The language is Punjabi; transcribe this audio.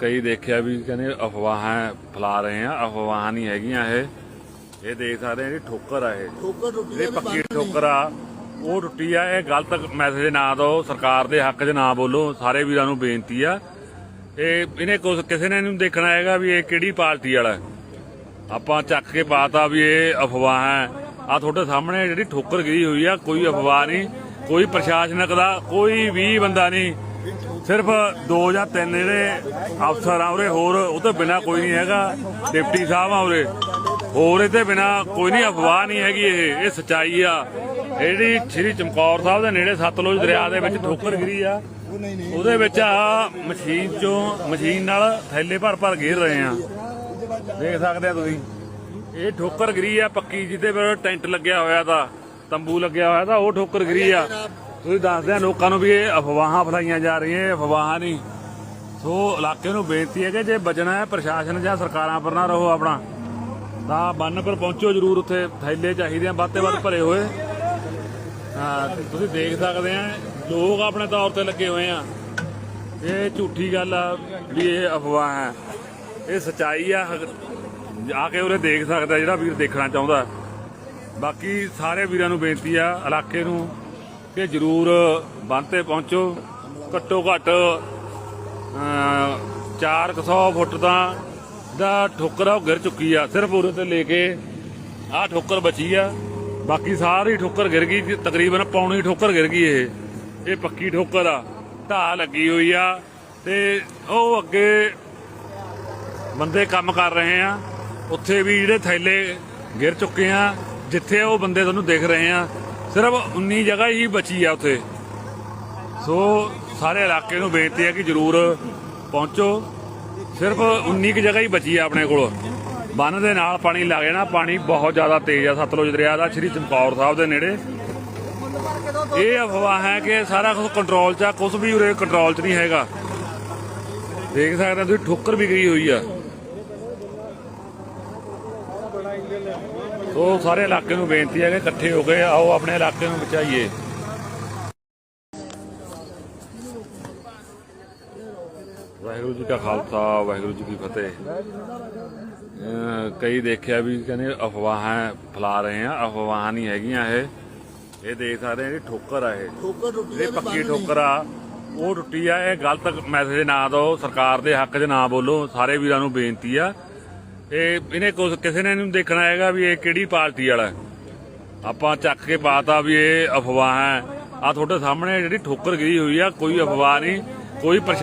ਕਈ ਦੇਖਿਆ ਵੀ ਕਹਿੰਦੇ ਅਫਵਾਹਾਂ ਫੈਲਾ ਰਹੇ ਆ ਅਫਵਾਹਾਂ ਨਹੀਂ ਹੈਗੀਆਂ ਇਹ। ਇਹ ਦੇਖ ਸਕਦੇ ਆ ਜਿਹੜੀ ਠੋਕਰ ਆ ਇਹ। ਠੋਕਰ ਟੁੱਟੀ ਜਿਹੜੀ ਪੱਕੀ ਠੋਕਰ ਆ ਉਹ ਟੁੱਟੀ ਆ ਇਹ ਗਲਤ ਮੈਸੇਜ ਨਾ ਦਿਓ ਸਰਕਾਰ ਦੇ ਹੱਕ 'ਚ ਨਾ ਬੋਲੋ ਸਾਰੇ ਵੀਰਾਂ ਨੂੰ ਬੇਨਤੀ ਆ। ਇਹ ਇਹਨੇ ਕੁਛ ਕਿਸੇ ਨੇ ਨਹੀਂ ਦੇਖਣਾ ਹੈਗਾ ਵੀ ਇਹ ਕਿਹੜੀ ਪਾਰਟੀ ਵਾਲਾ। ਆਪਾਂ ਚੱਕ ਕੇ ਪਾਤਾ ਵੀ ਇਹ ਅਫਵਾਹ ਹੈ। ਆ ਤੁਹਾਡੇ ਸਾਹਮਣੇ ਜਿਹੜੀ ਠੋਕਰ ਗਈ ਹੋਈ ਆ ਕੋਈ ਅਫਵਾਹ ਨਹੀਂ ਕੋਈ ਪ੍ਰਸ਼ਾਸਨਿਕ ਦਾ ਕੋਈ ਵੀ ਬੰਦਾ ਨਹੀਂ। ਸਿਰਫ ਦੋ ਜਾਂ ਤਿੰਨ ਜਿਹੜੇ ਅਫਸਰ ਆ ਉਰੇ, ਹੋਰ ਉਹ ਤੋਂ ਬਿਨਾ ਕੋਈ ਨਹੀਂ ਹੈਗਾ। ਡਿਪਟੀ ਸਾਹਿਬ ਆ ਉਰੇ। ਹੋਰ ਇਹਦੇ ਬਿਨਾ ਕੋਈ ਨਹੀਂ, ਅਫਵਾਹ ਨਹੀਂ ਹੈਗੀ ਇਹ। ਇਹ ਸਚਾਈ ਆ। ਜਿਹੜੀ ਸ੍ਰੀ ਚਮਕੌਰ ਸਾਹਿਬ ਦੇ ਨੇੜੇ ਸਤਲੁਜ ਦਰਿਆ ਦੇ ਵਿੱਚ ਠੋਕਰ ਗਿਰੀ ਆ। ਉਹਦੇ ਵਿੱਚ ਆ ਮਸ਼ੀਨ ਚੋਂ ਮਸ਼ੀਨ ਨਾਲ ਥੈਲੇ ਭਰ ਭਰ ਘੇਰ ਰਹੇ ਆ। ਦੇਖ ਸਕਦੇ ਆ ਤੁਸੀਂ। ਇਹ ਠੋਕਰ ਗਿਰੀ ਆ ਪੱਕੀ ਜਿਹਦੇ ਪਰ ਟੈਂਟ ਲੱਗਿਆ ਹੋਇਆ ਤਾਂ, ਤੰਬੂ ਲੱਗਿਆ ਹੋਇਆ ਤਾਂ ਉਹ ਠੋਕਰ ਗਿਰੀ ਆ। ਤੁਸੀਂ ਦੱਸਦੇ ਆ ਲੋਕਾਂ ਨੂੰ ਵੀ ਇਹ ਅਫਵਾਹਾਂ ਫਲਾਈਆਂ ਜਾ ਰਹੀਆਂ ਅਫਵਾਹਾਂ ਨਹੀਂ। ਸੋ ਇਲਾਕੇ ਨੂੰ ਬੇਨਤੀ ਹੈ ਕਿ ਜੇ ਬਚਣਾ ਹੈ, ਪ੍ਰਸ਼ਾਸਨ ਜਾਂ ਸਰਕਾਰਾਂ ਪਰ ਨਾ ਰਹੋ ਆਪਣਾ, ਤਾਂ ਬੰਨ ਪਰ ਪਹੁੰਚੋ ਜਰੂਰ ਉੱਥੇ, ਥੈਲੇ ਚਾਹੀਦੇ ਆ, ਵੱਧ ਤੇ ਵੱਧ ਭਰੇ ਹੋਏ। ਹਾਂ ਤੁਸੀਂ ਦੇਖ ਸਕਦੇ ਆ, ਲੋਕ ਆਪਣੇ ਤੌਰ ਤੇ ਲੱਗੇ ਹੋਏ ਆ। ਇਹ ਝੂਠੀ ਗੱਲ ਆ ਵੀ ਇਹ ਅਫਵਾਹ ਹੈ। ਇਹ ਸਚਾਈ ਆ ਆ ਕੇ ਉਹਨੇ ਦੇਖ ਸਕਦਾ ਜਿਹੜਾ ਵੀਰ ਦੇਖਣਾ ਚਾਹੁੰਦਾ। ਬਾਕੀ ਸਾਰੇ ਵੀਰਾਂ ਨੂੰ ਬੇਨਤੀ ਆ, ਇਲਾਕੇ ਨੂੰ ਕਿ ਜਰੂਰ ਬੰਦ ਤੇ ਪਹੁੰਚੋ। ਘੱਟੋ ਘੱਟ 400 ਫੁੱਟ ਦਾ ਦਾ ਠੋਕਰ ਆ, ਉਹ ਗਿਰ ਚੁੱਕੀ ਆ। ਸਿਰਫ ਉਰੇ ਤੇ ਲੈ ਕੇ ਆਹ ਠੋਕਰ ਬਚੀ ਆ। ਬਾਕੀ ਸਾਰੀ ਠੋਕਰ ਗਿਰ ਗਈ, ਤਕਰੀਬਨ ਪੌਣੀ ਠੋਕਰ ਗਿਰ ਗਈ ਇਹ। ਇਹ ਪੱਕੀ ਠੋਕਰ ਆ। ਢਾਹ ਲੱਗੀ ਹੋਈ ਆ ਤੇ ਉਹ ਅੱਗੇ ਬੰਦੇ ਕੰਮ ਕਰ ਰਹੇ ਆ। ਉੱਥੇ ਵੀ ਜਿਹੜੇ ਥੈਲੇ ਗਿਰ ਚੁੱਕੇ ਆ, ਜਿੱਥੇ ਉਹ ਬੰਦੇ ਤੁਹਾਨੂੰ ਦਿਖ ਰਹੇ ਆ। ਸਿਰਫ 19 ਜਗ੍ਹਾ ਹੀ ਬਚੀ ਆ ਉੱਥੇ। ਸੋ ਸਾਰੇ ਇਲਾਕੇ ਨੂੰ ਬੇਨਤੀ ਹੈ ਕਿ ਜਰੂਰ ਪਹੁੰਚੋ। ਸਿਰਫ 19 ਕੁ ਜਗ੍ਹਾ ਹੀ ਬਚੀ ਆ ਆਪਣੇ ਕੋਲ। ਬੰਨ ਦੇ ਨਾਲ ਪਾਣੀ ਲੱਗ ਜਾਣਾ। ਪਾਣੀ ਬਹੁਤ ਜ਼ਿਆਦਾ ਤੇਜ਼ ਆ। ਸਤਲੁਜ ਦਰਿਆ ਦਾ, ਸ਼੍ਰੀ ਚਮਕੌਰ ਸਾਹਿਬ ਦੇ ਨੇੜੇ। ਇਹ ਅਫਵਾਹ ਹੈ ਕਿ ਸਾਰਾ ਕੁਝ ਕੰਟਰੋਲ 'ਚ ਆ। ਕੁਝ ਵੀ ਉਰੇ ਕੰਟਰੋਲ 'ਚ ਨਹੀਂ ਹੈਗਾ। ਦੇਖ ਸਕਦੇ ਤੁਸੀਂ, ਠੋਕਰ ਵੀ ਗਈ ਹੋਈ ਆ। ਸੋ ਸਾਰੇ ਇਲਾਕੇ ਨੂੰ ਬੇਨਤੀ ਹੈ ਕਿ ਇਕੱਠੇ ਹੋ ਕੇ ਆਓ ਆਪਣੇ ਇਲਾਕੇ ਨੂੰ ਬਚਾਈਏ। ਵਾਹਿਗੁਰੂ ਜੀ ਕਾ ਖਾਲਸਾ ਵਾਹਿਗੁਰੂ ਜੀ ਕੀ ਫਤਿਹ। ਕਈ ਦੇਖਿਆ ਵੀ ਕਹਿੰਦੇ ਅਫਵਾਹਾਂ ਫੈਲਾ ਰਹੇ ਆ ਅਫਵਾਹਾਂ ਨਹੀਂ ਹੈਗੀਆਂ ਇਹ। ਇਹ ਦੇਖ ਸਕਦੇ ਆ ਜਿਹੜੀ ਠੋਕਰ ਆ ਇਹ। ਠੋਕਰ ਟੁੱਟੀ ਜਿਹੜੀ ਪੱਕੀ ਠੋਕਰ ਆ ਉਹ ਟੁੱਟੀ ਆ ਇਹ ਗਲਤ ਮੈਸੇਜ ਨਾ ਦਿਓ ਸਰਕਾਰ ਦੇ ਹੱਕ 'ਚ ਨਾ ਬੋਲੋ ਸਾਰੇ ਵੀਰਾਂ ਨੂੰ ਬੇਨਤੀ ਆ। ਇਹ ਇਹਨੇ ਕੁਛ ਕਿਸੇ ਨੇ ਨਹੀਂ ਦੇਖਣਾ ਹੈਗਾ ਵੀ ਇਹ ਕਿਹੜੀ ਪਾਰਟੀ ਵਾਲਾ ਆਪਾਂ ਚੱਕ ਕੇ ਪਾਤਾ ਵੀ ਇਹ ਅਫਵਾਹ ਹੈ। ਆ ਤੁਹਾਡੇ ਸਾਹਮਣੇ ਜਿਹੜੀ ਠੋਕਰ ਗਈ ਹੋਈ ਆ, ਕੋਈ ਅਫਵਾਹ ਨਹੀਂ, ਕੋਈ